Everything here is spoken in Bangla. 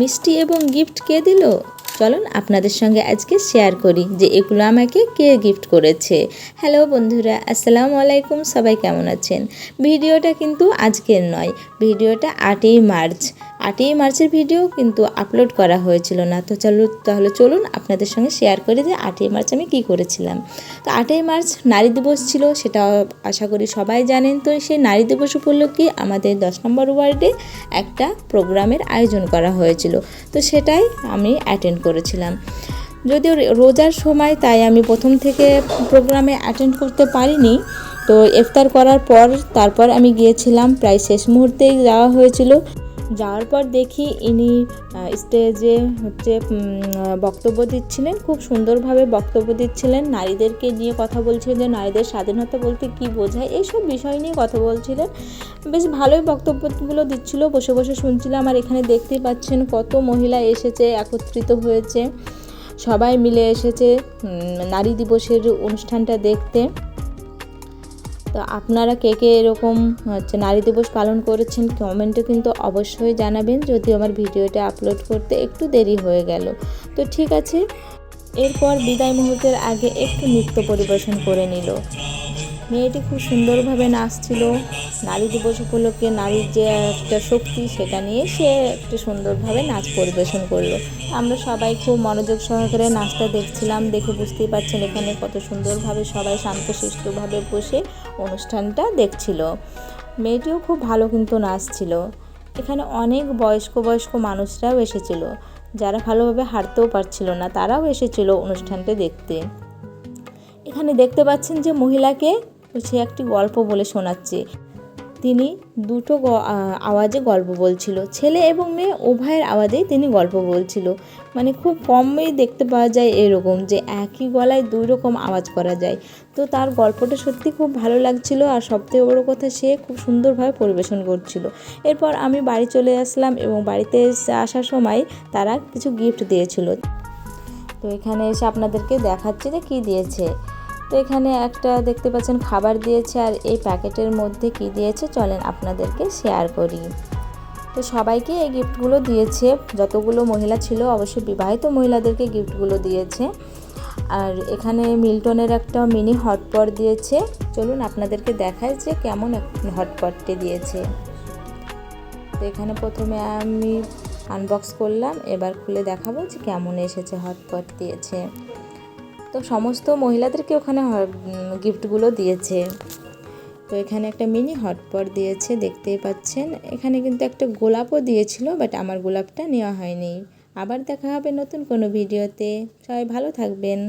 মিষ্টি এবং গিফট কে দিল? চলুন আপনাদের সঙ্গে আজকে শেয়ার করি যে এগুলো আমাকে কে গিফট করেছে। হ্যালো বন্ধুরা, আসসালামু আলাইকুম, সবাই কেমন আছেন? ভিডিওটা কিন্তু আজকের নয়, ভিডিওটা আটই মার্চ। আটই মার্চের ভিডিও কিন্তু আপলোড করা হয়েছিল না। তো চলো, তাহলে চলুন আপনাদের সঙ্গে শেয়ার করি যে আটই মার্চ আমি কি করেছিলাম। তো আটই মার্চ নারী দিবস ছিল, সেটা আশা করি সবাই জানেন। তো সেই নারী দিবস উপলক্ষে আমাদের দশ নম্বর ওয়ার্ডে একটা প্রোগ্রামের আয়োজন করা হয়েছিল। তো সেটাই আমি অ্যাটেন্ড করেছিলাম। যদিও রোজার সময় তাই আমি প্রথম থেকে প্রোগ্রামে অ্যাটেন্ড করতে পারিনি। তো ইফতার করার পর, তারপর আমি গিয়েছিলাম, প্রায় শেষ মুহূর্তেই যাওয়া হয়েছিল। যাওয়ার পর দেখি ইনি স্টেজে হচ্ছে বক্তব্য দিচ্ছিলেন, খুব সুন্দরভাবে বক্তব্য দিচ্ছিলেন। নারীদেরকে নিয়ে কথা বলছিলেন, যে নারীদের স্বাধীনতা বলতে কি বোঝায়, এইসব বিষয় নিয়ে কথা বলছিলেন। বেশ ভালোই বক্তব্যগুলো দিচ্ছিল, বসে বসে শুনছিলাম, আর এখানে দেখতেই পাচ্ছেন কত মহিলা এসেছে, একত্রিত হয়েছে। সবাই মিলে এসেছে নারী দিবসের অনুষ্ঠানটা দেখতে। তো আপনারা কে কে এরকম, হচ্ছে নারী দিবস পালন করেছেন কমেন্টে কিন্তু অবশ্যই জানাবেন। যদি আমার ভিডিওটা আপলোড করতে একটু দেরি হয়ে গেল। তো ঠিক আছে, এরপর বিদায় মুহূর্তের আগে একটু নৃত্য পরিবেশন করে নিল। মেয়েটি খুব সুন্দরভাবে নাচছিল। নারী দিবস উপলক্ষে নারীর যে একটা শক্তি, সেটা নিয়ে সে একটু সুন্দরভাবে নাচ পরিবেশন করল। আমরা সবাই খুব মনোযোগ সহকারে নাচটা দেখছিলাম, দেখে বুঝতেই পারছেন এখানে কত সুন্দরভাবে সবাই শান্তশিষ্টভাবে বসে অনুষ্ঠানটা দেখছিল। মেয়েটিও খুব ভালো কিন্তু নাচছিল। এখানে অনেক বয়স্ক বয়স্ক মানুষরাও এসেছিল। যারা ভালোভাবে হাঁটতেও পারছিল না, তারাও এসেছিল অনুষ্ঠানটা দেখতে। এখানে দেখতে পাচ্ছেন যে মহিলাকে সে একটি গল্প বলে শোনাচ্ছে। তিনি দুটো আওয়াজে গল্প বলছিল। ছেলে এবং মেয়ে উভয়ের আওয়াজেই তিনি গল্প বলছিল। মানে খুব কমই দেখতে পাওয়া যায় এরকম যে একই গলায় দুই রকম আওয়াজ করা যায়। তো তার গল্পটা সত্যি খুব ভালো লাগছিল আর সবথেকে বড়ো কথা সে খুব সুন্দরভাবে পরিবেশন করছিল। এরপর আমি বাড়ি চলে আসলাম এবং বাড়িতে আসার সময় তারা কিছু গিফট দিয়েছিল। তো এখানে এসে আপনাদেরকে দেখাচ্ছে যে কী দিয়েছে। তো এখানে একটা দেখতে পাচ্ছেন খাবার দিয়েছে আর এই প্যাকেটের মধ্যে কি দিয়েছে চলেন আপনাদেরকে শেয়ার করি। তো সবাইকে এই গিফটগুলো দিয়েছে, যতগুলো মহিলা ছিল অবশ্যই বিবাহিত মহিলাদেরকে গিফটগুলো দিয়েছে। আর এখানে মিল্টনের একটা মিনি হটপট দিয়েছে। চলুন আপনাদেরকে দেখায় যে কেমন হটপটটি দিয়েছে। তো এখানে প্রথমে আমি আনবক্স করলাম, এবার খুলে দেখাবো যে কেমন এসেছে হটপট দিয়েছে। তো সমস্ত মহিলাদেরকে ওখানে গিফটগুলো দিয়েছে। তো এখানে একটা মিনি হটপট দিয়েছে, দেখতেই পাচ্ছেন। এখানে কিন্তু একটা গোলাপও দিয়েছিল বাট আমার গোলাপটা নেওয়া হয়নি। আবার দেখা হবে নতুন কোনো ভিডিওতে সবাই ভালো থাকবেন।